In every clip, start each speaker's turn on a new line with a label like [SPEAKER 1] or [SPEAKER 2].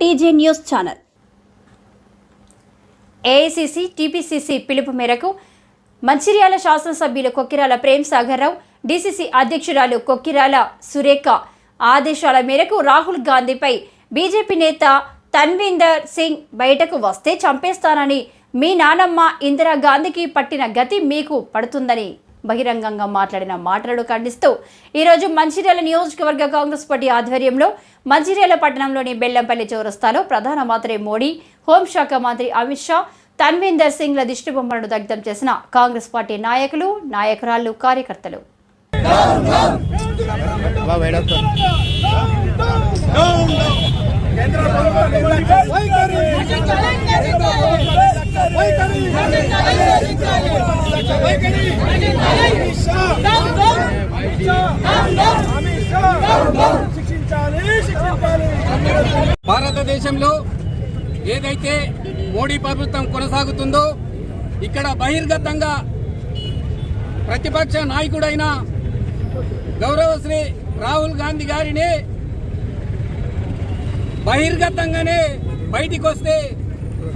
[SPEAKER 1] TJ news channel. AICC TPCC పిలుపు మేరకు మంచిర్యాల శాసనసభ్యులు కొక్కిరాల ప్రేమ్ సాగర్రావు డీసీసీ అధ్యక్షురాలు కొక్కిరాల సురేఖ ఆదేశాల మేరకు రాహుల్ గాంధీపై బీజేపీ నేత తన్వీందర్ సింగ్ బయటకు వస్తే చంపేస్తానని మీ నానమ్మ ఇందిరాగాంధీకి పట్టిన గతి మీకు పడుతుందని బహిరంగంగా మాట్లాడిన మాటలను ఖండిస్తూ ఈరోజు మంచిర్యాల నియోజకవర్గ కాంగ్రెస్ పార్టీ ఆధ్వర్యంలో మంచిర్యాల పట్టణంలోని బెల్లంపల్లి చౌరస్తాలో ప్రధానమంత్రి మోడీ హోంశాఖ మంత్రి అమిత్ షా తన్వీందర్ సింగ్ల దిష్టిబొమ్మలను దగ్ధం చేసిన కాంగ్రెస్ పార్టీ నాయకులు నాయకురాళ్ళు కార్యకర్తలు.
[SPEAKER 2] శిక్షించాలి
[SPEAKER 3] భారతదేశంలో ఏదైతే మోడీ ప్రభుత్వం కొనసాగుతుందో ఇక్కడ బహిర్గతంగా ప్రతిపక్ష నాయకుడైన గౌరవశ్రీ రాహుల్ గాంధీ గారిని బహిర్గతంగానే బయటికి వస్తే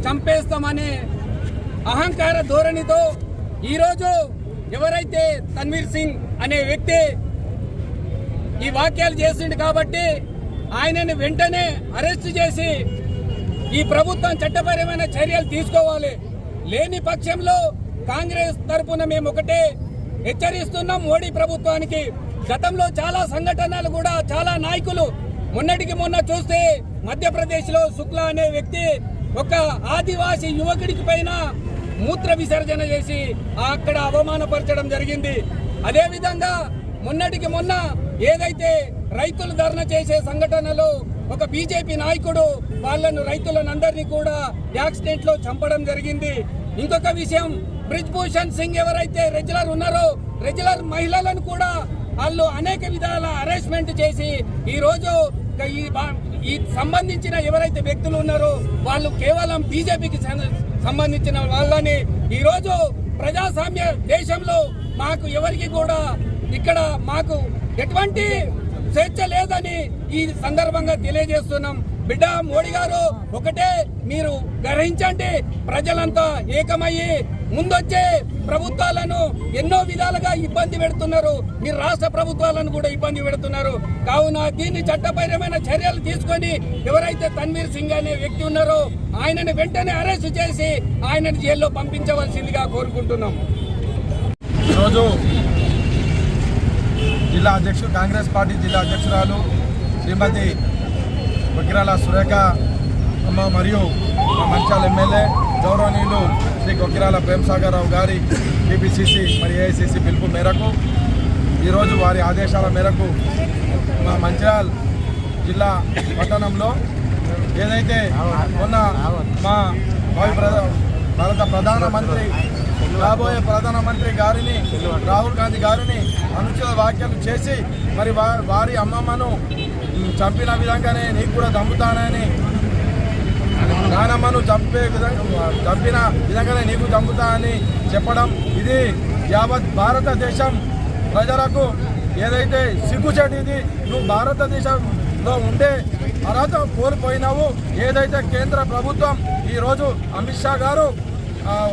[SPEAKER 3] చంపేస్తామనే అహంకార ధోరణితో ఈరోజు ఎవరైతే తన్వీర్ సింగ్ అనే వ్యక్తి ఈ వాక్యాలు చేసిండు కాబట్టి ఆయనని వెంటనే అరెస్ట్ చేసి ఈ ప్రభుత్వం చట్టపరమైన చర్యలు తీసుకోవాలి. లేని పక్షంలో కాంగ్రెస్ తరపున మేము ఒకటే హెచ్చరిస్తున్నాం మోడీ ప్రభుత్వానికి. గతంలో చాలా సంఘటనలు కూడా చాలా నాయకులు మొన్నటికి మొన్న చూస్తే మధ్యప్రదేశ్లో శుక్లా అనే వ్యక్తి ఒక ఆదివాసీ యువకుడికి పైన మూత్ర విసర్జన చేసి అక్కడ అవమానపరచడం జరిగింది. అదేవిధంగా మొన్నటికి మొన్న ఏదైతే రైతులు ధర్నా చేసే సంఘటనలో ఒక బీజేపీ నాయకుడు వాళ్ళను రైతులను అందరినీ కూడా యాక్సిడెంట్లో చంపడం జరిగింది. ఇంకొక విషయం బ్రిజ్ భూషణ్ సింగ్ ఎవరైతే రెగ్యులర్ ఉన్నారో రెగ్యులర్ మహిళలను కూడా వాళ్ళు అనేక విధాల అరేంజ్మెంట్ చేసి ఈ రోజు ఈ ఈ సంబంధించిన ఎవరైతే వ్యక్తులు ఉన్నారో వాళ్ళు కేవలం బీజేపీకి సంబంధించిన వాళ్ళని ఈ రోజు ప్రజాస్వామ్య దేశంలో మాకు ఎవరికి కూడా ఇక్కడ మాకు ఎటువంటి స్వేచ్ఛ లేదని ఈ సందర్భంగా తెలియజేస్తున్నాం. బిడ్డ మోడీ గారు ఒకటే మీరు గ్రహించండి. ప్రజలంతా ఏకమయ్యి ముందొచ్చే ప్రభుత్వాలను ఎన్నో విధాలుగా ఇబ్బంది పెడుతున్నారు. మీరు రాష్ట్ర ప్రభుత్వాలను కూడా ఇబ్బంది పెడుతున్నారు. కావున దీన్ని చట్టపరమైన చర్యలు తీసుకొని ఎవరైతే తన్వీర్ సింగ్ అనే వ్యక్తి ఉన్నారో ఆయనని వెంటనే అరెస్ట్ చేసి ఆయనను జైల్లో పంపించవలసిందిగా కోరుకుంటున్నాం.
[SPEAKER 2] రోజు జిల్లా అధ్యక్షుడు కాంగ్రెస్ పార్టీ జిల్లా అధ్యక్షురాలు శ్రీమతి వకిరాల సురేఖ అమ్మ మరియు మా మంచాల ఎమ్మెల్యే గౌరవనీయులు శ్రీ కొకిరాల ప్రేమసాగరరావు గారి టీపీసీసీ మరియు ఏఐసీసీ పిలుపు మేరకు ఈరోజు వారి ఆదేశాల మేరకు మా మంచిర్యాల జిల్లా పట్టణంలో ఏదైతే మొన్న మా భావి ప్రధా భారత ప్రధానమంత్రి రాబోయే ప్రధానమంత్రి గారిని రాహుల్ గాంధీ గారిని అనుచిత వ్యాఖ్యలు చేసి మరి వారి అమ్మమ్మను చంపిన విధంగానే నీకు కూడా చంపుతానని నానమ్మను చంపే విధంగా చంపిన విధంగానే నీకు చంపుతా అని చెప్పడం ఇది యావత్ భారతదేశం ప్రజలకు ఏదైతే సిగ్గుచేటు ఇది నువ్వు భారతదేశంలో ఉండే అర్హత కోల్పోయినావు. ఏదైతే కేంద్ర ప్రభుత్వం ఈరోజు అమిత్ షా గారు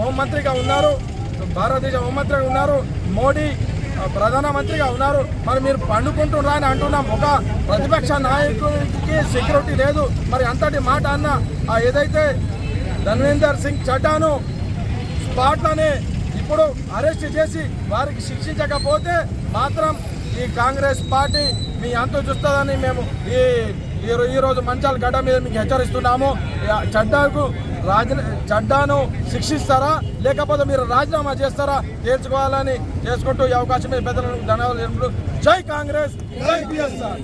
[SPEAKER 2] హోంమంత్రిగా ఉన్నారు భారతదేశ హోంమంత్రిగా ఉన్నారు మోడీ ప్రధానమంత్రిగా ఉన్నారు. మరి మీరు పండుకుంటున్నా అని అంటున్నాం. ఒక ప్రతిపక్ష నాయకుడికి సెక్యూరిటీ లేదు. మరి అంతటి మాట అన్న ఏదైతే ధన్వీందర్ సింగ్ చడ్డాను స్పాట్లోనే ఇప్పుడు అరెస్ట్ చేసి వారికి శిక్షించకపోతే మాత్రం ఈ కాంగ్రెస్ పార్టీ మీ అంత చూస్తుందని మేము ఈ ఈ- రోజు మంచాల గడ్డ మీద మీకు హెచ్చరిస్తున్నాము. చెడ్డాకు రాజ చడ్డాను శిక్షిస్తారా? లేకపోతే మీరు రాజీనామా చేస్తారా? తేల్చుకోవాలని చేసుకుంటూ ఈ అవకాశం మీద పెద్దలకు ధన్యవాదాలు జై కాంగ్రెస్ జై బిఎస్ఆర్.